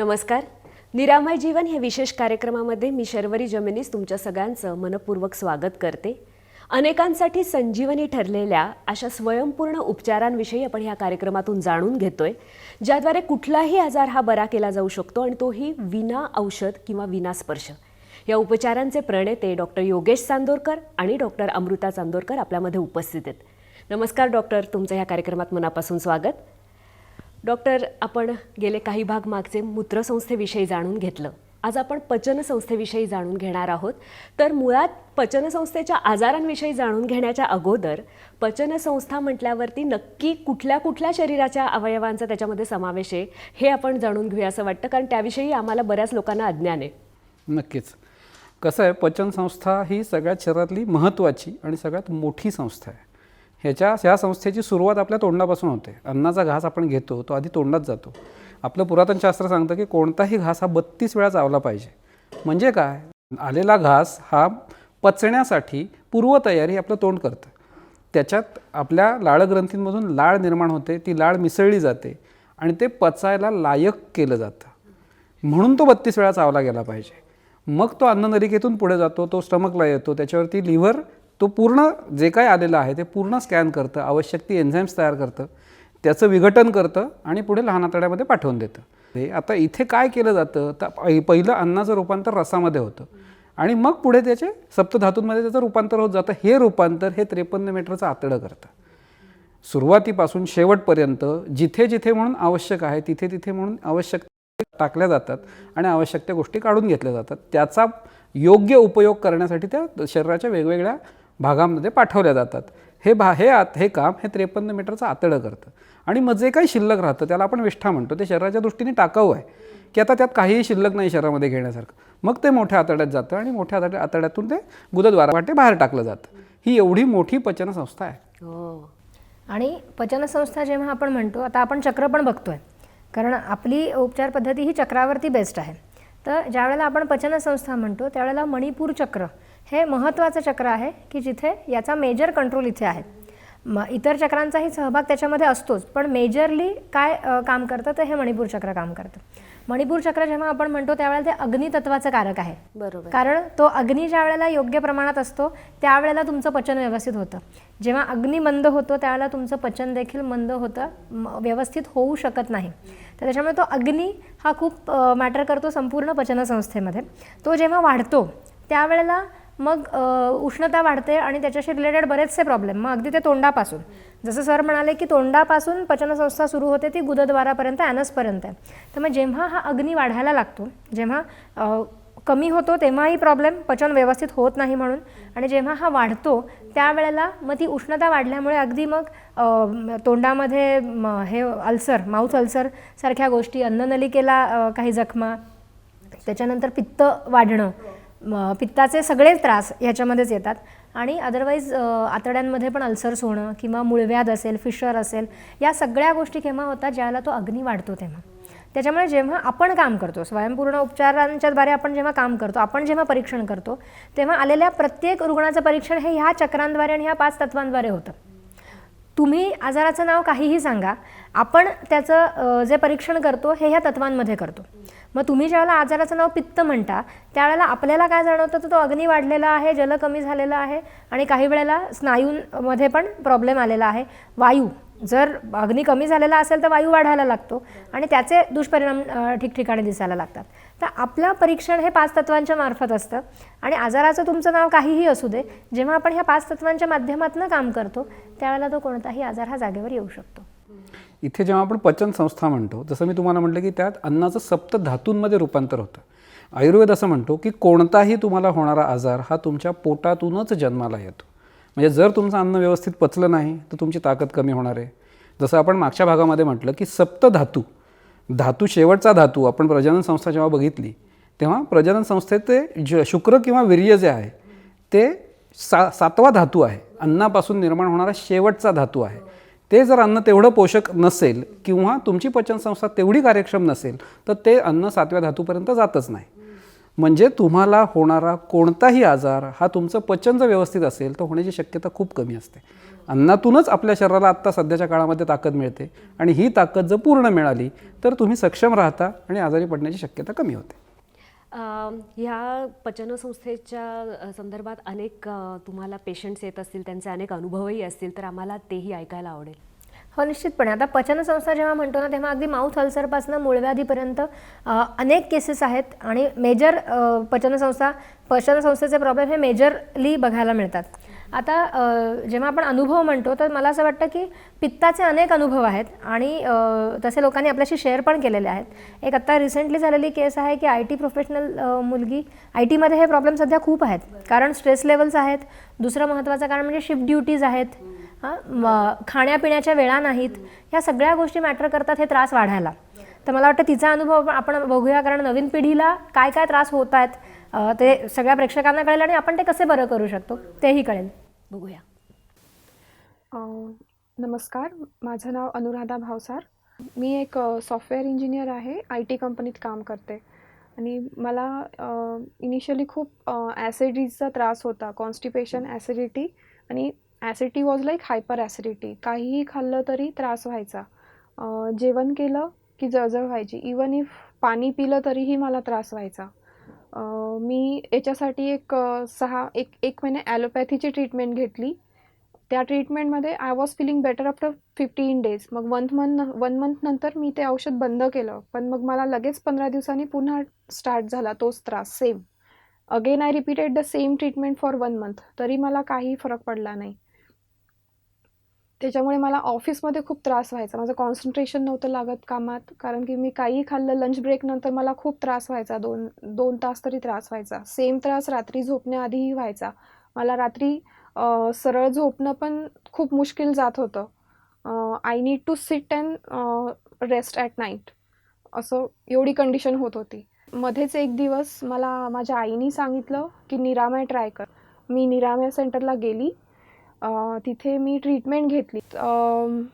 नमस्कार. निरामय जीवन या विशेष कार्यक्रमामध्ये मी शर्वरी जमिनीस तुमच्या सगळ्यांचं मनपूर्वक स्वागत करते. अनेकांसाठी संजीवनी ठरलेल्या अशा स्वयंपूर्ण उपचारांविषयी आपण ह्या कार्यक्रमातून जाणून घेतोय. ज्याद्वारे कुठलाही आजार हा बरा केला जाऊ शकतो आणि तोही विना औषध किंवा विना स्पर्श. या उपचारांचे प्रणेते डॉक्टर योगेश चांदोरकर आणि डॉक्टर अमृता चांदोरकर आपल्यामध्ये उपस्थित आहेत. नमस्कार डॉक्टर तुमचं ह्या कार्यक्रमात मनापासून स्वागत. डॉक्टर आपण गेले काही भाग मागचे मूत्रसंस्थेविषयी जाणून घेतलं. आज आपण पचनसंस्थेविषयी जाणून घेणार आहोत. तर मुळात पचनसंस्थेच्या आजारांविषयी जाणून घेण्याच्या अगोदर पचनसंस्था म्हटल्यावरती नक्की कुठल्या कुठल्या शरीराच्या अवयवांचा त्याच्यामध्ये समावेश आहे हे आपण जाणून घेऊया असं वाटतं कारण त्याविषयी आम्हाला बऱ्याच लोकांना अज्ञान आहे. नक्कीच. कसं आहे पचनसंस्था ही सगळ्यात शरीरातली महत्त्वाची आणि सगळ्यात मोठी संस्था आहे. ह्याच्या ह्या संस्थेची सुरुवात आपल्या तोंडापासून होते. अन्नाचा घास आपण घेतो तो आधी तोंडात जातो. आपलं पुरातनशास्त्र सांगतं की कोणताही घास हा बत्तीस वेळा चावला पाहिजे. म्हणजे काय? आलेला घास हा पचण्यासाठी पूर्वतयारी आपलं तोंड करतं. त्याच्यात आपल्या लाळग्रंथींमधून लाळ निर्माण होते ती लाळ मिसळली जाते आणि ते पचायला लायक केलं जातं. म्हणून तो बत्तीस वेळा चावला गेला पाहिजे. मग तो अन्ननलिकेतून पुढे जातो तो स्टमकला येतो त्याच्यावरती लिव्हर तो पूर्ण जे काय आलेलं आहे ते पूर्ण स्कॅन करतं आवश्यक ती एन्झाईम्स तयार करतं त्याचं विघटन करतं आणि पुढे लहान आतड्यामध्ये पाठवून देतं. हे आता इथे काय केलं जातं? तर पहिलं अन्नाचं रूपांतर रसामध्ये होतं. आणि मग पुढे त्याचे सप्तधातूंमध्ये त्याचं रूपांतर होत जातं. हे रूपांतर हे त्रेपन्न मीटरचं आतडं करतं. सुरुवातीपासून शेवटपर्यंत जिथे जिथे म्हणून आवश्यक आहे तिथे तिथे म्हणून आवश्यक टाकल्या जातात आणि आवश्यक त्या गोष्टी काढून घेतल्या जातात. त्याचा योग्य उपयोग करण्यासाठी त्या शरीराच्या वेगवेगळ्या भागामध्ये पाठवल्या जातात. हे भा हे आत हे काम हे त्रेपन्न मीटरचं आतडं करतं. आणि मग जे काही शिल्लक राहतं त्याला आपण विष्ठा म्हणतो. ते शरीराच्या दृष्टीने टाकाऊ आहे. की आता त्यात काहीही शिल्लक नाही शरीरामध्ये घेण्यासारखं. मग ते मोठ्या आतड्यात जातं आणि मोठ्या आतड्या आतड्यातून ते गुदद्वारा वाटे बाहेर टाकलं जातं. ही एवढी मोठी पचनसंस्था आहे. हो. आणि पचनसंस्था जेव्हा आपण म्हणतो आता आपण चक्र पण बघतोय. कारण आपली उपचार पद्धती ही चक्रावरती बेस्ट आहे. तर ज्यावेळेला आपण पचनसंस्था म्हणतो त्यावेळेला मणिपूर चक्र हे महत्त्वाचं चक्र आहे की जिथे याचा मेजर कंट्रोल इथे आहे. म इतर चक्रांचाही सहभाग त्याच्यामध्ये असतोच पण मेजरली काय काम करतं तर हे मणिपूर चक्र काम करतं. मणिपूर चक्र जेव्हा आपण म्हणतो त्यावेळेला ते अग्नितत्वाचं कारक आहे. बरोबर. कारण तो अग्नी ज्या वेळेला योग्य प्रमाणात असतो त्यावेळेला तुमचं पचन व्यवस्थित होतं. जेव्हा अग्नी मंद होतो त्यावेळेला तुमचं पचन देखील मंद होतं व्यवस्थित होऊ शकत नाही. तर त्याच्यामुळे तो अग्नी हा खूप मॅटर करतो संपूर्ण पचनसंस्थेमध्ये. तो जेव्हा वाढतो त्यावेळेला मग उष्णता वाढते आणि त्याच्याशी रिलेटेड बरेचसे प्रॉब्लेम मग अगदी ते तोंडापासून. जसं सर म्हणाले की तोंडापासून पचनसंस्था सुरू होते ती गुदद्वारापर्यंत ॲनसपर्यंत आहे. तर मग जेव्हा हा अग्नी वाढायला लागतो जेव्हा कमी होतो तेव्हाही प्रॉब्लेम पचन व्यवस्थित होत नाही म्हणून. आणि जेव्हा हा वाढतो त्यावेळेला मग ती उष्णता वाढल्यामुळे अगदी मग तोंडामध्ये हे अल्सर माउथ अल्सर सारख्या गोष्टी अन्ननलिकेला काही जखमा त्याच्यानंतर पित्त वाढणं पित्ताचे सगळे त्रास ह्याच्यामध्येच येतात. आणि अदरवाईज आतड्यांमध्ये पण अल्सर्स होणं किंवा मुळव्याध असेल फिशर असेल या सगळ्या गोष्टी केव्हा होतात? ज्याला तो अग्नी वाढतो तेव्हा. त्याच्यामुळे जेव्हा आपण काम करतो स्वयंपूर्ण उपचारांच्याद्वारे आपण जेव्हा काम करतो आपण जेव्हा परीक्षण करतो तेव्हा आलेल्या प्रत्येक रुग्णाचं परीक्षण हे ह्या चक्रांद्वारे आणि ह्या पाच तत्वांद्वारे होतं. तुम्ही आजाराचं नाव काहीही सांगा आपण त्याचं जे परीक्षण करतो हे ह्या तत्वांमध्ये करतो. मग तुम्ही ज्यावेळेला आजाराचं नाव पित्त म्हणता त्यावेळेला आपल्याला काय जाणवतं? तर तो अग्नी वाढलेला आहे जल कमी झालेला आहे आणि काही वेळेला स्नायूंमध्ये पण प्रॉब्लेम आलेला आहे. वायू जर अग्नी कमी झालेला असेल तर वायू वाढायला लागतो आणि त्याचे दुष्परिणाम ठिकठिकाणी दिसायला लागतात. तर आपलं परीक्षण हे पाच तत्वांच्या मार्फत असतं आणि आजाराचं तुमचं नाव काहीही असू दे जेव्हा आपण ह्या पाच तत्वांच्या माध्यमातून काम करतो त्यावेळेला तो कोणताही आजार हा जागेवर येऊ शकतो. इथे जेव्हा आपण पचन संस्था म्हणतो जसं मी तुम्हाला म्हटलं की त्यात अन्नाचं सप्त धातूंमध्ये रूपांतर होतं. आयुर्वेद असं म्हणतो की कोणताही तुम्हाला होणारा आजार हा तुमच्या पोटातूनच जन्माला येतो. म्हणजे जर तुमचं अन्न व्यवस्थित पचलं नाही तर तुमची ताकद कमी होणार आहे. जसं आपण मागच्या भागामध्ये म्हटलं की सप्त धातू धातू शेवटचा धातू आपण प्रजनन संस्था जेव्हा बघितली तेव्हा प्रजनन संस्थेचे ज शुक्र किंवा वीर्य जे आहे ते सा सातवा धातू आहे. अन्नापासून निर्माण होणारा शेवटचा धातू आहे. ते जर अन्न तेवढं पोषक नसेल किंवा तुमची पचनसंस्था तेवढी कार्यक्षम नसेल तर ते अन्न सातव्या धातूपर्यंत जातच नाही. म्हणजे तुम्हाला होणारा कोणताही आजार हा तुमचं पचन जर व्यवस्थित असेल तर होण्याची शक्यता खूप कमी असते. अन्नातूनच आपल्या शरीराला आत्ता सध्याच्या काळामध्ये ताकद मिळते आणि ही ताकद जर पूर्ण मिळाली तर तुम्ही सक्षम राहता आणि आजारी पडण्याची शक्यता कमी होते. ह्या पचनसंस्थेच्या संदर्भात अनेक तुम्हाला पेशंट्स येत असतील त्यांचे अनेक अनुभवही असतील तर आम्हाला तेही ऐकायला आवडेल. हो निश्चितपणे. आता पचनसंस्था जेव्हा म्हणतो ना तेव्हा अगदी माउथ अल्सरपासून मूळव्याधीपर्यंत अनेक केसेस आहेत आणि मेजर पचनसंस्था पचनसंस्थेचे प्रॉब्लेम हे मेजरली बघायला मिळतात. आता जेव्हा आपण अनुभव म्हणतो तर मला असं वाटतं की पित्ताचे अनेक अनुभव आहेत आणि तसे लोकांनी आपल्याशी शेअर पण केलेले आहेत. एक आत्ता रिसेंटली झालेली केस आहे की आय टी प्रोफेशनल मुलगी आय टीमध्ये हे प्रॉब्लेम सध्या खूप आहेत. कारण स्ट्रेस लेवल्स आहेत. दुसरं महत्त्वाचं कारण म्हणजे शिफ्ट ड्युटीज आहेत. हां खाण्यापिण्याच्या वेळा नाहीत. ह्या सगळ्या गोष्टी मॅटर करतात हे त्रास वाढायला. तर मला वाटतं तिचा अनुभव आपण बघूया कारण नवीन पिढीला काय काय त्रास होत आहेत. ते सगळ्या प्रेक्षकांना कळेल आणि आपण ते कसे बरं करू शकतो तेही कळेल. बघूया. नमस्कार माझं नाव अनुराधा भावसार. मी एक सॉफ्टवेअर इंजिनियर आहे आय टी कंपनीत काम करते. आणि मला इनिशियली खूप ॲसिडीजचा त्रास होता कॉन्स्टिपेशन ॲसिडिटी आणि acidity was like hyper acidity काहीही खाल्लं तरी त्रास व्हायचा. जेवण केलं की जळजळ व्हायची. इवन इफ पाणी पिलं तरीही मला त्रास व्हायचा. मी याच्यासाठी एक सहा एक एक महिने ॲलोपॅथीची ट्रीटमेंट घेतली. त्या ट्रीटमेंटमध्ये I was feeling better after fifteen days. मग वन मंथ वन मंथ नंतर मी ते औषध बंद केलं. पण मग मला लगेच पंधरा दिवसांनी पुन्हा स्टार्ट झाला तोच त्रास same. Again I repeated the same treatment for one month. तरी मला काही फरक पडला नाही. त्याच्यामुळे मला ऑफिसमध्ये खूप त्रास व्हायचा. माझं कॉन्सन्ट्रेशन नव्हतं लागत कामात. कारण की मी काही खाल्लं लंच ब्रेकनंतर मला खूप त्रास व्हायचा. दोन दोन तास तरी त्रास व्हायचा. सेम त्रास रात्री झोपण्याआधीही व्हायचा. मला रात्री सरळ झोपणं पण खूप मुश्किल जात होतं. I need to sit and rest at night असं एवढी कंडिशन होत होती. मध्येच एक दिवस मला माझ्या आईने सांगितलं की निरामय ट्राय कर. मी निरामय सेंटरला गेली. तिथे मी ट्रीटमेंट घेतली.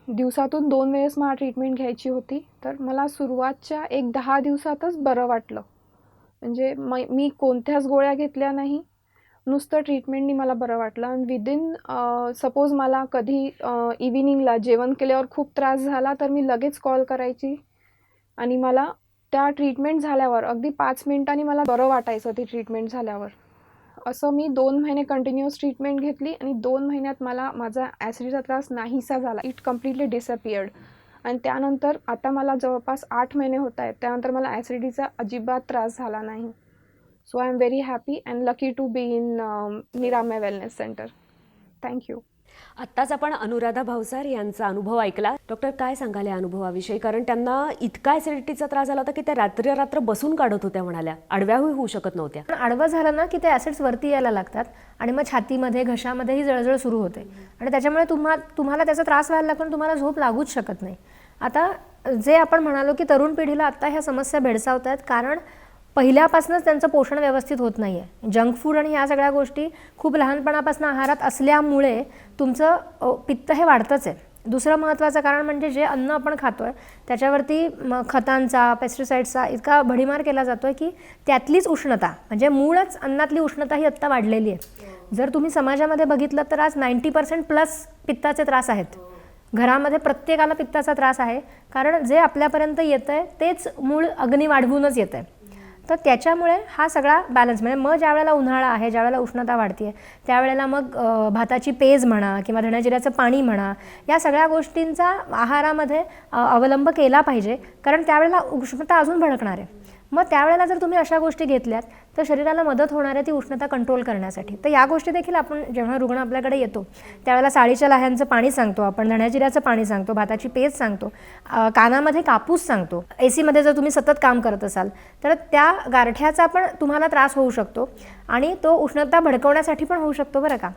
दिवसातून दोन वेळेस मला ट्रीटमेंट घ्यायची होती. तर मला सुरुवातच्या एक दहा दिवसातच बरं वाटलं. म्हणजे मै मी कोणत्याच गोळ्या घेतल्या नाही. नुसतं ट्रीटमेंटनी मला बरं वाटलं. आणि विदिन सपोज मला कधी इव्हिनिंगला जेवण केल्यावर खूप त्रास झाला तर मी लगेच कॉल करायची. आणि मला त्या ट्रीटमेंट झाल्यावर अगदी पाच मिनिटांनी मला बरं वाटायचं ती ट्रीटमेंट झाल्यावर. असं मी दोन महिने कंटिन्युअस ट्रीटमेंट घेतली आणि दोन महिन्यात मला माझा ॲसिडीचा त्रास नाहीसा झाला. इट कम्प्लिटली डिसअपियर्ड आणि त्यानंतर आता मला जवळपास आठ महिने होत आहेत. त्यानंतर मला ॲसिडीचा अजिबात त्रास झाला नाही. So I am very happy and lucky to be in Niramay wellness centre thank you आत्ताच आपण अनुराधा भावसार यांचा अनुभव ऐकला. डॉक्टर काय सांगाल या अनुभवाविषयी? कारण त्यांना इतका ॲसिडिटीचा त्रास झाला होता की त्या रात्री रात्र बसून काढत होत्या म्हणाल्या. आडव्याही होऊ शकत नव्हत्या. पण आडवं झालं ना की ते ॲसिड्स वरती यायला लागतात आणि मग छातीमध्ये घशामध्येही जळजळ सुरू होते. आणि त्याच्यामुळे तुम्हा तुम्हाला त्याचा त्रास व्हायला लागतो आणि तुम्हाला झोप लागूच शकत नाही. आता जे आपण म्हणालो की तरुण पिढीला आत्ता ह्या समस्या भेडसावत आहेत कारण पहिल्यापासूनच त्यांचं पोषण व्यवस्थित होत नाही आहे जंक फूड आणि ह्या सगळ्या गोष्टी खूप लहानपणापासून आहारात असल्यामुळे तुमचं पित्त हे वाढतंच आहे. दुसरं महत्त्वाचं कारण म्हणजे जे अन्न आपण खातो आहे त्याच्यावरती म, खतांचा पेस्टिसाईडचा इतका भडीमार केला जातो आहे की त्यातलीच उष्णता म्हणजे मूळच अन्नातली उष्णता ही आत्ता वाढलेली आहे. जर तुम्ही समाजामध्ये बघितलं तर आज नाईंटी पर्सेंट प्लस पित्ताचे त्रास आहेत. घरामध्ये प्रत्येकाला पित्ताचा त्रास आहे कारण जे आपल्यापर्यंत येतं आहे तेच मूळ अग्नी वाढवूनच येतं आहे तर त्याच्यामुळे हा सगळा बॅलन्स म्हणजे मग ज्या वेळेला उन्हाळा आहे ज्या वेळेला उष्णता वाढते त्यावेळेला मग भाताची पेज म्हणा किंवा धण्याजिऱ्याचं पाणी म्हणा या सगळ्या गोष्टींचा आहारामध्ये अवलंब केला पाहिजे. कारण त्यावेळेला उष्णता अजून भडकणार आहे. मग त्यावेळेला जर तुम्ही अशा गोष्टी घेतल्यात तर शरीराला मदत होणार आहे ती उष्णता कंट्रोल करण्यासाठी. तर या गोष्टी देखील आपण जेव्हा रुग्ण आपल्याकडे येतो त्यावेळेला साडीच्या लाह्यांचं पाणी सांगतो आपण धण्याजिऱ्याचं पाणी सांगतो भाताची पेस्ट सांगतो कानामध्ये कापूस सांगतो. ए सीमध्ये जर तुम्ही सतत काम करत असाल तर त्या गारठ्याचा पण तुम्हाला त्रास होऊ शकतो आणि तो उष्णता भडकवण्यासाठी पण होऊ शकतो बरं का.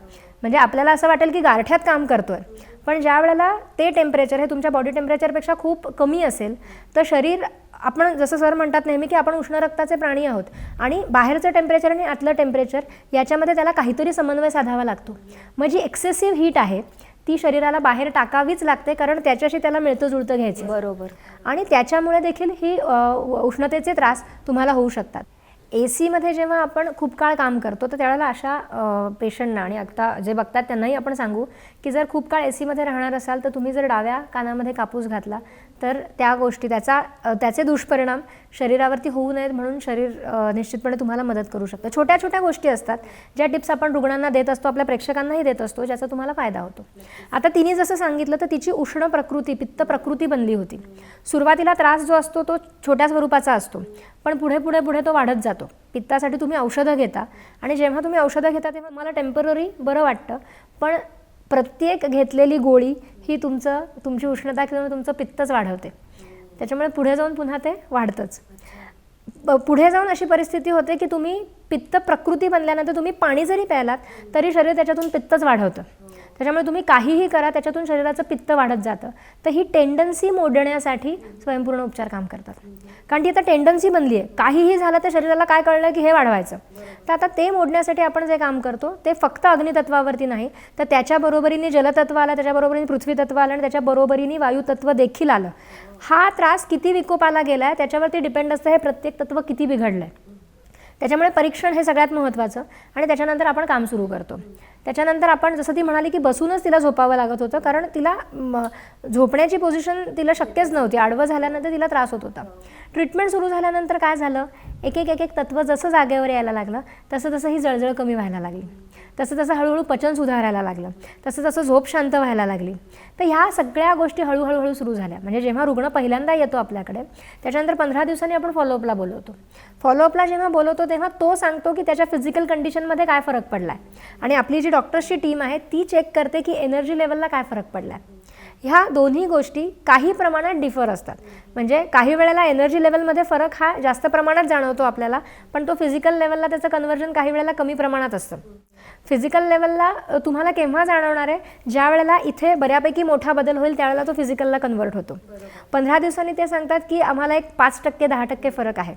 म्हणजे आपल्याला असं वाटेल की गारठ्यात काम करतो आहे पण ज्या वेळेला ते टेम्परेचर हे तुमच्या बॉडी टेम्परेचरपेक्षा खूप कमी असेल तर शरीर आपण जसं सर म्हणतात नेहमी की आपण उष्ण रक्ताचे प्राणी आहोत आणि बाहेरचं टेम्परेचर आणि आतलं टेम्परेचर याच्यामध्ये त्याला काहीतरी समन्वय साधावा लागतो. मग जी एक्सेसिव्ह हीट आहे ती शरीराला बाहेर टाकावीच लागते कारण त्याच्याशी त्याला मिळतं जुळतं घ्यायचं. बरोबर. आणि त्याच्यामुळे देखील ही उष्णतेचे त्रास तुम्हाला होऊ शकतात. ए सीमध्ये जेव्हा आपण खूप काळ काम करतो तर त्यावेळेला अशा पेशंटना आणि आता जे बघतात त्यांनाही आपण सांगू की जर खूप काळ ए सीमध्ये राहणार असाल तर तुम्ही जर डाव्या कानामध्ये कापूस घातला तर त्या गोष्टी त्याचा त्याचे दुष्परिणाम शरीरावरती होऊ नयेत म्हणून शरीर निश्चितपणे तुम्हाला मदत करू शकतं. छोट्या छोट्या गोष्टी असतात. ज्या टिप्स आपण रुग्णांना देत असतो आपल्या प्रेक्षकांनाही देत असतो ज्याचा तुम्हाला फायदा होतो. आता तिने जसं सांगितलं तर तिची उष्ण प्रकृती पित्त प्रकृती बनली होती. सुरुवातीला त्रास जो असतो तो छोट्या स्वरूपाचा असतो. पण पुढे पुढे पुढे तो वाढत जातो. पित्तासाठी तुम्ही औषधं घेता. आणि जेव्हा तुम्ही औषधं घेता तेव्हा मला टेंपररी बरं वाटतं. पण प्रत्येक घेतलेली गोळी ही तुमचं तुमची उष्णता किंवा तुमचं पित्तच वाढवते. त्याच्यामुळे पुढे जाऊन पुन्हा ते वाढतंच. पुढे जाऊन अशी परिस्थिती होते की तुम्ही पित्त प्रकृती बनल्यानंतर तुम्ही पाणी जरी प्यायलात तरी शरीर त्याच्यातून पित्तच वाढवतं. त्याच्यामुळे तुम्ही काहीही करा त्याच्यातून शरीराचं पित्त वाढत जातं. तर ही टेंडन्सी मोडण्यासाठी स्वयंपूर्ण उपचार काम करतात. कारण ती आता टेंडन्सी बनली आहे काहीही झालं तर शरीराला काय कळलं की हे वाढवायचं. तर आता ते मोडण्यासाठी आपण जे काम करतो ते फक्त अग्नितत्वावरती नाही. तर त्याच्या बरोबरीने जलतत्व आलं त्याच्याबरोबरीने पृथ्वीतत्व आलं आणि त्याच्या बरोबरीने वायुतत्व देखील आलं. हा त्रास किती विकोपाला गेला आहे त्याच्यावरती डिपेंड असतं हे प्रत्येक तत्व किती बिघडलं आहे त्याच्यामुळे परीक्षण हे सगळ्यात महत्त्वाचं आणि त्याच्यानंतर आपण काम सुरू करतो. त्याच्यानंतर आपण जसं ती म्हणाली की बसूनच तिला झोपावं लागत होतं कारण तिला म, झोपण्याची पोझिशन तिला शक्यच नव्हती. आडवं झाल्यानंतर तिला त्रास होत होता. ट्रीटमेंट सुरू झाल्यानंतर काय झालं? एक एक एक एक तत्व जसं जागेवर यायला लागलं तसं तसं ही जळजळ कमी व्हायला लागली. तसं तसं हळूहळू पचन सुधारायला लागलं. तसं तसं झोप शांत व्हायला लागली. तर ह्या सगळ्या गोष्टी हळूहळू हळू सुरू झाल्या. म्हणजे जेव्हा रुग्ण पहिल्यांदा येतो आपल्याकडे त्याच्यानंतर पंधरा दिवसांनी आपण फॉलोअपला बोलवतो. फॉलोअपला जेव्हा बोलवतो तेव्हा तो सांगतो की त्याच्या फिजिकल कंडिशनमध्ये काय फरक पडला आहे आणि आपली जी डॉक्टर्सची टीम आहे ती चेक करते की एनर्जी लेवलला काय फरक पडला आहे ह्या दोन्ही गोष्टी काही प्रमाणात डिफर असतात. म्हणजे काही वेळेला एनर्जी लेवलमध्ये फरक हा जास्त प्रमाणात जाणवतो आपल्याला पण तो फिजिकल लेवलला त्याचं कन्वर्जन काही वेळेला कमी प्रमाणात असतं. फिजिकल लेवलला तुम्हाला केव्हा जाणवणार आहे? ज्या वेळेला इथे बऱ्यापैकी मोठा बदल होईल त्यावेळेला तो फिजिकलला कन्वर्ट होतो. पंधरा दिवसांनी ते सांगतात की आम्हाला एक पाच टक्के दहा टक्के फरक आहे.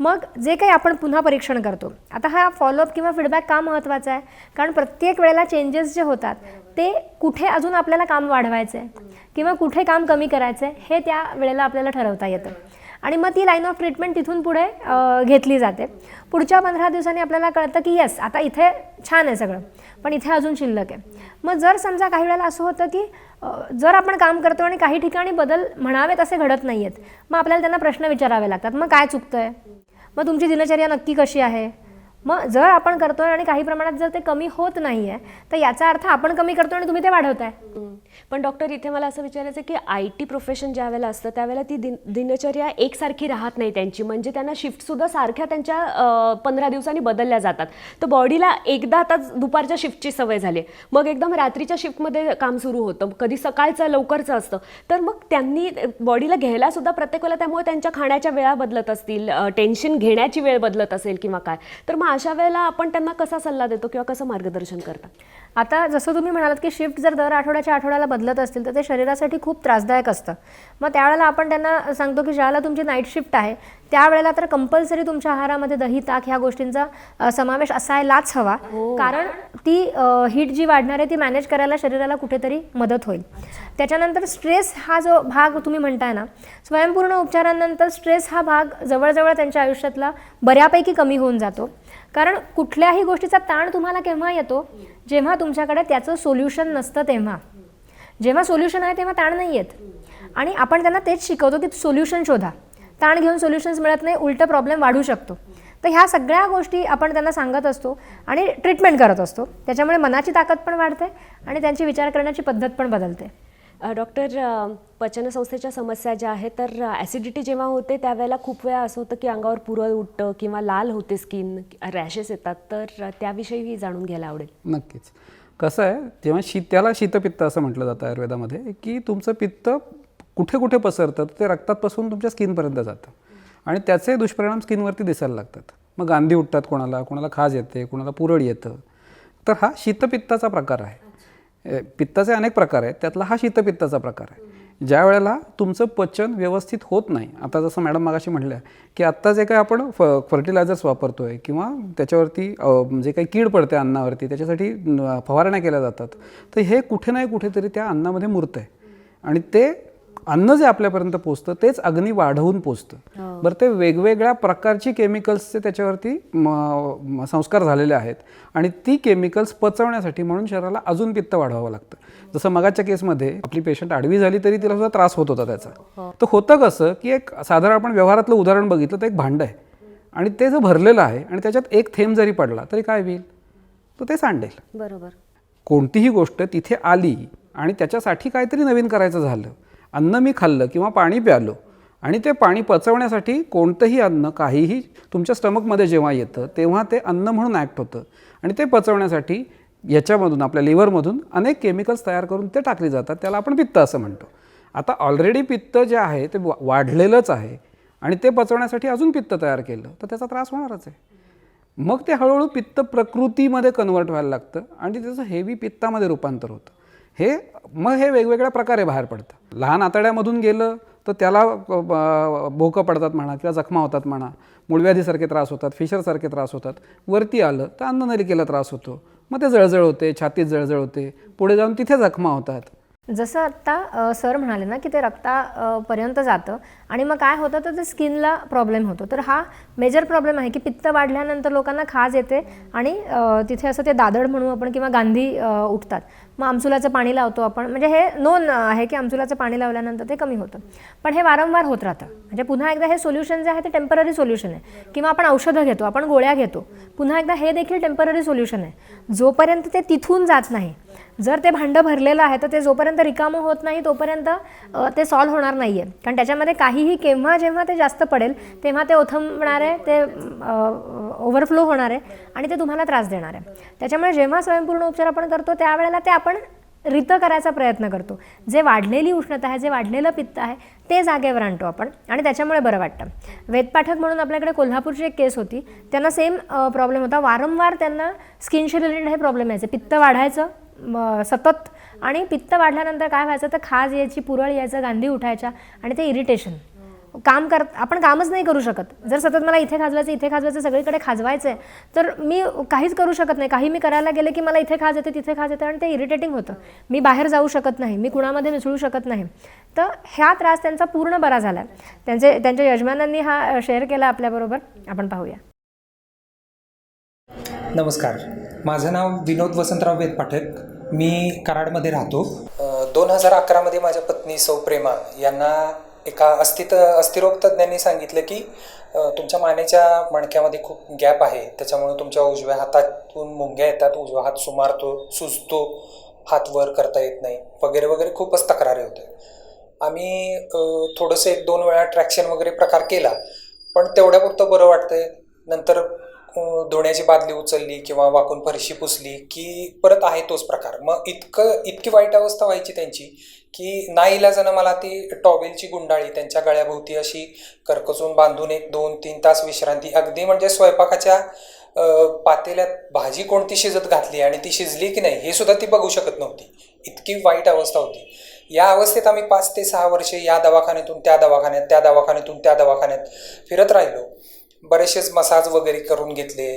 मग जे काही आपण पुन्हा परीक्षण करतो आता हा फॉलोअप किंवा फीडबॅक का महत्त्वाचा आहे? कारण प्रत्येक वेळेला चेंजेस जे होतात ते कुठे अजून आपल्याला काम वाढवायचं आहे किंवा कुठे काम कमी करायचं आहे हे त्या वेळेला आपल्याला ठरवता येतं. आणि मग ती लाईन ऑफ ट्रीटमेंट तिथून पुढे घेतली जाते. पुढच्या पंधरा दिवसांनी आपल्याला कळतं की येस आता इथे छान आहे सगळं पण इथे अजून शिल्लक आहे. मग जर समजा काही वेळेला असं होतं की जर आपण काम करतो आणि काही ठिकाणी बदल म्हणावेत असे घडत नाही आहेत मग आपल्याला त्यांना प्रश्न विचारावे लागतात मग काय चुकतं आहे मग तुमची दिनचर्या नक्की कशी आहे? मग जर आपण करतोय आणि काही प्रमाणात जर ते कमी होत नाही आहे तर याचा अर्थ आपण कमी करतो आणि तुम्ही ते वाढवताय हं. पण डॉक्टर इथे मला असं विचारायचं आहे की आय टी प्रोफेशन ज्या वेळेला असतं त्यावेळेला ती दिन दिनचर्या एकसारखी राहत नाही त्यांची. म्हणजे त्यांना शिफ्टसुद्धा सारख्या त्यांच्या पंधरा दिवसांनी बदलल्या जातात. तर बॉडीला एकदा आता दुपारच्या शिफ्टची सवय झाली आहे. मग एकदम रात्रीच्या शिफ्टमध्ये काम सुरू होतं. कधी सकाळचं लवकरचं असतं. तर मग त्यांनी बॉडीला घ्यायला सुद्धा प्रत्येक वेळेला त्यामुळे त्यांच्या खाण्याच्या वेळा बदलत असतील टेन्शन घेण्याची वेळ बदलत असेल किंवा काय. तर मग अशा वेळेला आपण त्यांना कसा सल्ला देतो किंवा कसं मार्गदर्शन करतात? आता जसं तुम्ही म्हणालात की शिफ्ट जर दर आठवड्याच्या आठवड्याला बदलत असतील तर ते शरीरासाठी खूप त्रासदायक असतं. मग त्यावेळेला आपण त्यांना सांगतो की ज्यावेळेला तुमची नाईट शिफ्ट आहे त्यावेळेला तर कंपल्सरी तुमच्या आहारामध्ये दही ताक ह्या गोष्टींचा समावेश असायलाच हवा. कारण ती हीट जी वाढणार आहे ती मॅनेज करायला शरीराला कुठेतरी मदत होईल. त्याच्यानंतर स्ट्रेस हा जो भाग तुम्ही म्हणताय ना स्वयंपूर्ण उपचारांनंतर स्ट्रेस हा भाग जवळजवळ त्यांच्या आयुष्यातला बऱ्यापैकी कमी होऊन जातो. कारण कुठल्याही गोष्टीचा ताण तुम्हाला केव्हा येतो? जेव्हा तुमच्याकडे त्याचं सोल्युशन नसतं तेव्हा. जेव्हा सोल्युशन आहे तेव्हा ताण नाही येत आणि आपण त्यांना तेच शिकवतो की सोल्युशन शोधा. ताण घेऊन सोल्युशन्स मिळत नाही उलटं प्रॉब्लेम वाढू शकतो. तर ह्या सगळ्या गोष्टी आपण त्यांना सांगत असतो आणि ट्रीटमेंट करत असतो. त्याच्यामुळे मनाची ताकद पण वाढते आणि त्यांची विचार करण्याची पद्धत पण बदलते. डॉक्टर पचनसंस्थेच्या समस्या ज्या आहेत तर ॲसिडिटी जेव्हा होते त्यावेळेला खूप वेळा असं होतं की अंगावर पुरळ उठतं किंवा लाल होते स्किन रॅशेस येतात. तर त्याविषयीही जाणून घ्यायला आवडेल. नक्कीच. कसं आहे तेव्हा शीत त्याला शीतपित्त असं म्हटलं जातं आयुर्वेदामध्ये की तुमचं पित्त कुठे कुठे पसरतं ते रक्तात पसरून तुमच्या स्किनपर्यंत जातं. आणि त्याचे दुष्परिणाम स्किनवरती दिसायला लागतात. मग गांधी उठतात कोणाला कोणाला खाज येते कोणाला पुरळ येतं. तर हा शीतपित्ताचा प्रकार आहे. पित्ताचे अनेक प्रकार आहेत. त्यातला हा शीतपित्ताचा प्रकार आहे. ज्या वेळेला तुमचं पचन व्यवस्थित होत नाही आता जसं मॅडम मागाशी म्हटलं की आत्ता जे काही आपण फ फर्टिलायझर्स वापरतो आहे किंवा त्याच्यावरती जे काही कीड पडते अन्नावरती त्याच्यासाठी फवारण्या केल्या जातात. तर हे कुठे नाही कुठेतरी त्या अन्नामध्ये मुरतं आहे आणि ते अन्न जे आपल्यापर्यंत पोचतं तेच अग्नी वाढवून पोचतं. बरं ते वेगवेगळ्या प्रकारची केमिकल्सचे त्याच्यावरती संस्कार झालेले आहेत. आणि ती केमिकल्स पचवण्यासाठी म्हणून शरीराला अजून पित्त वाढवावं लागतं. जसं मगाच्या केसमध्ये आपली पेशंट आडवी झाली तरी तिला सुद्धा त्रास होत होता त्याचा. तर होतं कसं की एक साधारण आपण व्यवहारातलं उदाहरण बघितलं तर एक भांडं आहे. आणि ते जर भरलेलं आहे आणि त्याच्यात एक थेंब जरी पडला तरी काय होईल? तर ते सांडेल. बरोबर. कोणतीही गोष्ट तिथे आली आणि त्याच्यासाठी काहीतरी नवीन करायचं झालं अन्न मी खाल्लं किंवा पाणी प्यालो आणि ते पाणी पचवण्यासाठी कोणतंही अन्न काहीही तुमच्या स्टमकमध्ये जेव्हा येतं तेव्हा ते अन्न म्हणून ॲक्ट होतं. आणि ते पचवण्यासाठी याच्यामधून आपल्या लिव्हरमधून अनेक केमिकल्स तयार करून ते टाकली जातात त्याला आपण पित्त असं म्हणतो. आता ऑलरेडी पित्त जे आहे ते वा- वाढलेलंच आहे आणि ते पचवण्यासाठी अजून पित्त तयार केलं तर त्याचा त्रास होणारच आहे. मग ते हळूहळू पित्त प्रकृतीमध्ये कन्वर्ट व्हायला लागतं आणि त्याचं हेवी पित्तामध्ये रूपांतर होतं. हे मग हे वेगवेगळ्या प्रकारे बाहेर पडतं. लहान आतड्यामधून गेलं तर त्याला भोकं पडतात म्हणा किंवा जखमा होतात म्हणा मूळव्याधीसारखे त्रास होतात फिशरसारखे त्रास होतात वरती आलं तर अन्ननलिकेला त्रास होतो. मग ते जळजळ होते छातीत जळजळ होते पुढे जाऊन तिथे जखमा होतात. जसं आत्ता सर म्हणाले ना की ते रक्तापर्यंत जातं आणि मग काय होतं तर ते स्किनला प्रॉब्लेम होतो. तर हा मेजर प्रॉब्लेम आहे की पित्त वाढल्यानंतर लोकांना खाज येते आणि तिथे असं ते दादड म्हणू आपण किंवा गांधी उठतात. मग आमसुलाचं पाणी लावतो आपण. म्हणजे हे नोन आहे की आमसुलाचं पाणी लावल्यानंतर ते कमी होतं. पण हे वारंवार होत राहतं. म्हणजे पुन्हा एकदा हे सोल्युशन जे आहे ते टेंपररी सोल्युशन आहे. किंवा आपण औषधं घेतो आपण गोळ्या घेतो. पुन्हा एकदा हे देखील टेंपररी सोल्युशन आहे. जोपर्यंत ते तिथून जात नाही जर ते भांडं भरलेलं आहे तर ते जोपर्यंत रिकामं होत नाही तोपर्यंत ते सॉल्व्ह होणार नाही आहे कारण त्याच्यामध्ये काहीही केव्हा जेव्हा ते जास्त पडेल तेव्हा ते ओथंबणार आहे ते ओव्हरफ्लो होणार आहे आणि ते तुम्हाला त्रास देणार. आहे त्याच्यामुळे जेव्हा स्वयंपूर्ण उपचार आपण करतो त्यावेळेला ते आपण रित करायचा प्रयत्न करतो. जे वाढलेली उष्णता आहे जे वाढलेलं पित्त आहे ते जागेवर आणतो आपण आणि त्याच्यामुळे बरं वाटतं. वेदपाठक म्हणून आपल्याकडे कोल्हापूरची एक केस होती. त्यांना सेम प्रॉब्लेम होता. वारंवार त्यांना स्किनशी रिलेटेड हे प्रॉब्लेम यायचे. पित्त वाढायचं सतत. आणि पित्त वाढल्यानंतर काय व्हायचं? तर खाज यायची पुरळ यायचं गांधी उठायच्या आणि ते इरिटेशन काम कर आपण कामच नाही करू शकत. जर सतत मला इथे खाजवायचं इथे खाजवायचं सगळीकडे खाजवायचं आहे तर मी काहीच करू शकत नाही. काही मी करायला गेले की मला इथे खाज येते तिथे खाज येते आणि ते इरिटेटिंग होतं. मी बाहेर जाऊ शकत नाही मी कुणामध्ये मिसळू शकत नाही. तर ह्या त्रास त्यांचा पूर्ण बरा झाला. त्यांचे त्यांच्या यजमानांनी हा शेअर केला आपल्याबरोबर. आपण पाहूया. नमस्कार. माझं नाव विनोद वसंतराव वेदपाठक मी कराडमध्ये राहतो. दोन हजार अकरामध्ये माझ्या पत्नी सौ प्रेमा यांना एका अस्थित अस्थिरोग तज्ज्ञांनी सांगितलं की तुमच्या मानेच्या मणक्यामध्ये खूप गॅप आहे. त्याच्यामुळे तुमच्या उजव्या हातातून मुंग्या येतात. उजवा हात सुमारतो सुजतो हात वर करता येत नाही. वगैरे वगैरे खूपच तक्रारी होत्या. आम्ही थोडंसं एक दोन वेळा ट्रॅक्शन वगैरे प्रकार केला. पण तेवढ्यापुरतं बरं वाटतंय. नंतर धुण्याची बादली उचलली किंवा वाकून फरशी पुसली की परत आहे तोच प्रकार. मग इतकं इतकी वाईट अवस्था व्हायची त्यांची की नाईलाजानं मला ती टॉवेलची गुंडाळी त्यांच्या गळ्याभोवती अशी करकचून बांधून एक दोन तीन तास विश्रांती अगदी म्हणजे स्वयंपाकाच्या पातेल्यात भाजी कोणती शिजत घातली आणि ती शिजली की नाही हे सुद्धा ती बघू शकत नव्हती. इतकी वाईट अवस्था होती. या अवस्थेत आम्ही पाच ते सहा वर्षे या दवाखान्यातून त्या दवाखान्यात त्या दवाखान्यातून त्या दवाखान्यात फिरत राहिलो. बरेचसेच मसाज वगैरे करून घेतले.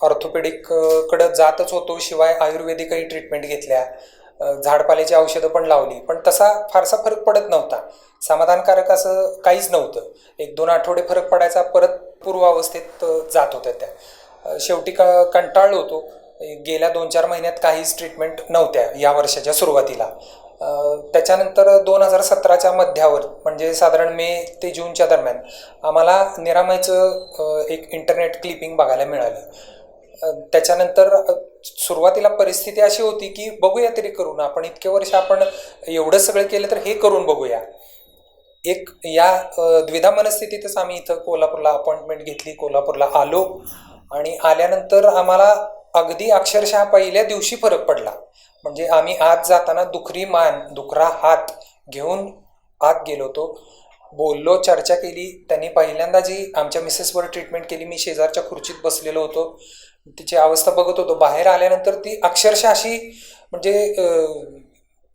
ऑर्थोपेडिककडं जातच होतो शिवाय आयुर्वेदिकही ट्रीटमेंट घेतल्या. झाडपाल्याची औषधं पण लावली. पण तसा फारसा फरक पडत नव्हता. समाधानकारक असं काहीच नव्हतं. एक दोन आठवडे फरक पडायचा परत पूर्वावस्थेत जात होत्या त्या. शेवटी क कंटाळलो होतो. गेल्या दोन चार महिन्यात काहीच ट्रीटमेंट नव्हत्या या वर्षाच्या सुरुवातीला. त्याच्यानंतर दोन हजार सतराच्या मध्यावर म्हणजे साधारण मे ते जूनच्या दरम्यान आम्हाला निरामयचं एक इंटरनेट क्लिपिंग बघायला मिळालं. त्याच्यानंतर सुरुवातीला परिस्थिती अशी होती की बघूया तरी करून आपण इतके वर्ष आपण एवढं सगळं केलं तर हे करून बघूया. एक या द्विधा मनस्थितीतच आम्ही इथं कोल्हापूरला अपॉइंटमेंट घेतली कोल्हापूरला आलो आणि आल्यानंतर आम्हाला अगदी अक्षरशः पहिल्या दिवशी फरक पडला. म्हणजे आम्ही आत जाताना दुखरी मान दुखरा हात घेऊन आत गेलो होतो. बोललो चर्चा केली. त्यांनी पहिल्यांदा जी आमच्या मिसेसवर ट्रीटमेंट केली मी शेजारच्या खुर्चीत बसलेलो होतो. तिची अवस्था बघत होतो. बाहेर आल्यानंतर ती अक्षरशः अशी म्हणजे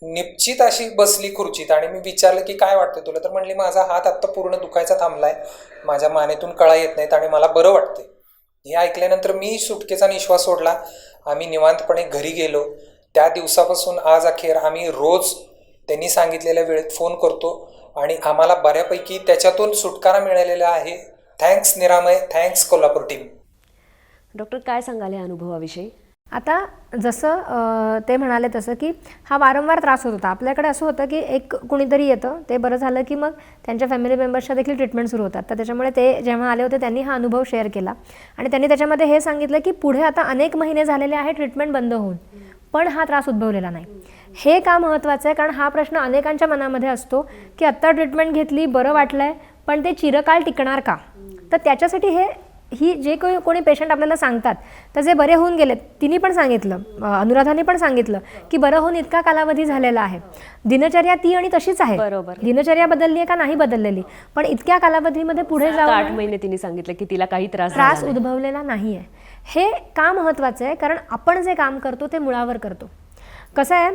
निश्चित अशी बसली खुर्चीत आणि मी विचारलं की काय वाटतं तुला? तर म्हणली माझा हात आत्ता पूर्ण दुखायचा थांबलाय. माझ्या मानेतून कळा येत नाहीत आणि मला बरं वाटते हे ऐकल्यानंतर मी सुटकेचा निश्वास सोडला. आम्ही निवांतपणे घरी गेलो. त्या दिवसापासून आज अखेर आम्ही रोज त्यांनी सांगितलेल्या वेळेत फोन करतो आणि आम्हाला बऱ्यापैकी त्याच्यातून सुटकारा मिळालेला आहे. थँक्स निरामय. थँक्स कोल्हापूर टीम डॉक्टर काय सांगाल या अनुभवाविषयी? आता जसं ते म्हणाले तसं की हा वारंवार त्रास होत होता. आपल्याकडे असं होतं की एक कुणीतरी येतं ते बरं झालं की मग त्यांच्या फॅमिली मेंबर्सच्या देखील ट्रीटमेंट सुरू होतात. तर त्याच्यामुळे ते जेव्हा आले होते त्यांनी हा अनुभव शेअर केला. आणि त्यांनी त्याच्यामध्ये हे सांगितलं की पुढे आता अनेक महिने झालेले आहे ट्रीटमेंट बंद होऊन. पण हा त्रास उद्भवलेला नाही. हे का महत्त्वाचं आहे? कारण हा प्रश्न अनेकांच्या मनामध्ये असतो की आत्ता ट्रीटमेंट घेतली बरं वाटलं आहे पण ते चिरकाळ टिकणार का? तर त्याच्यासाठी हे ही जे कोणी कोणी पेशंट आपल्याला सांगतात तर जे बरे होऊन गेलेत तिने पण सांगितलं अनुराधाने पण सांगितलं की बरं होऊन इतका कालावधी झालेला आहे. दिनचर्या ती आणि तशीच आहे. बरोबर. दिनचर्या बदलली आहे का? नाही बदललेली. पण इतक्या कालावधीमध्ये पुढे सात आठ जाऊन महिने तिने सांगितलं की तिला काही त्रास त्रास. उद्भवलेला नाही. आहे हे का महत्त्वाचं आहे? कारण आपण जे काम करतो ते मुळावर करतो. कसं आहे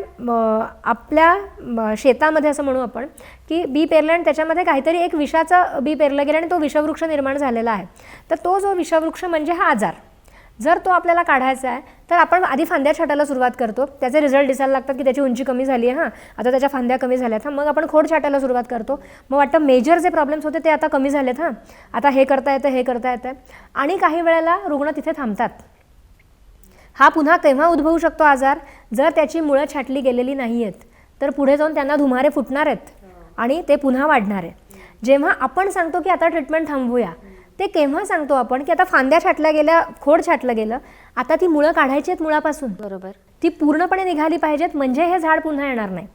आपल्या शेतामध्ये असं म्हणू आपण की बी पेरलं आणि त्याच्यामध्ये काहीतरी एक विषाचं बी पेरलं गेलं आणि तो विषवृक्ष निर्माण झालेला आहे. तर तो जो विषवृक्ष म्हणजे हा आजार. जर तो आपल्याला काढायचा आहे तर आपण आधी फांद्या छाटायला सुरुवात करतो. त्याचे रिझल्ट दिसायला लागतात की त्याची उंची कमी झाली आहे हां. आता त्याच्या फांद्या कमी झाल्यात हां. मग आपण खोड छाटायला सुरुवात करतो. मग वाटतं मेजर जे प्रॉब्लेम्स होते ते आता कमी झालेत हां. आता हे करता येतं हे करता येतं. आणि काही वेळेला रुग्ण तिथे थांबतात. हा पुन्हा केव्हा उद्भवू शकतो आजार? जर त्याची मुळं छाटली गेलेली नाही आहेत तर पुढे जाऊन त्यांना धुमारे फुटणार आहेत आणि ते पुन्हा वाढणार आहे जेव्हा आपण सांगतो की आता ट्रीटमेंट थांबवूया ते केव्हा सांगतो आपण की आता फांद्या छाटल्या गेल्या खोड छाटलं गेलं आता ती मुळं काढायची आहेत मुळापासून? बरोबर. ती पूर्णपणे निघाली पाहिजेत म्हणजे हे झाड पुन्हा येणार नाही.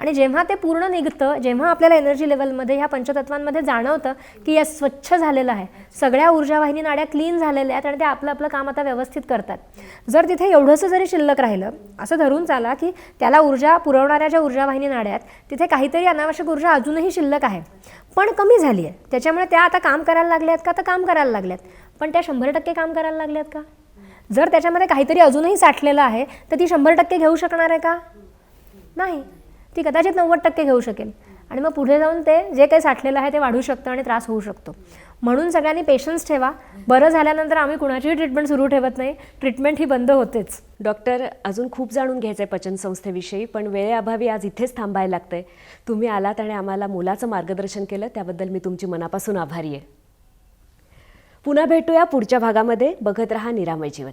आणि जेव्हा ते पूर्ण निघतं जेव्हा आपल्याला एनर्जी लेवलमध्ये ह्या पंचतत्वांमध्ये जाणवतं की या स्वच्छ झालेलं आहे. सगळ्या ऊर्जावाहिनी नाड्या क्लीन झालेल्या आहेत आणि ते आपलं आपलं काम आता व्यवस्थित करतात. जर तिथे एवढंसं जरी शिल्लक राहिलं असं धरून चाला की त्याला ऊर्जा पुरवणाऱ्या ज्या ऊर्जावाहिनी नाड्या आहेत तिथे काहीतरी अनावश्यक ऊर्जा अजूनही शिल्लक आहे. पण कमी झाली आहे. त्याच्यामुळे त्या आता काम करायला लागल्यात का? तर काम करायला लागल्यात पण त्या शंभर टक्के काम करायला लागल्यात का? जर त्याच्यामध्ये काहीतरी अजूनही साठलेलं आहे तर ती शंभर टक्के घेऊ शकणार आहे का? नाही. ती कदाचित नव्वद टक्के घेऊ शकेल. आणि मग पुढे जाऊन ते जे काही साठलेलं आहे ते वाढू शकतं आणि त्रास होऊ शकतो. म्हणून सगळ्यांनी पेशन्स ठेवा. बरं झाल्यानंतर आम्ही कुणाचीही ट्रीटमेंट सुरू ठेवत नाही. ट्रीटमेंट ही बंद होतेच. डॉक्टर अजून खूप जाणून घ्यायचं आहे पचनसंस्थेविषयी पण वेळेअभावी आज इथेच थांबायला लागतंय. तुम्ही आलात आणि आम्हाला मुलाचं मार्गदर्शन केलं त्याबद्दल मी तुमची मनापासून आभारी आहे. पुन्हा भेटूया पुढच्या भागामध्ये. बघत रहा निरामय जीवन.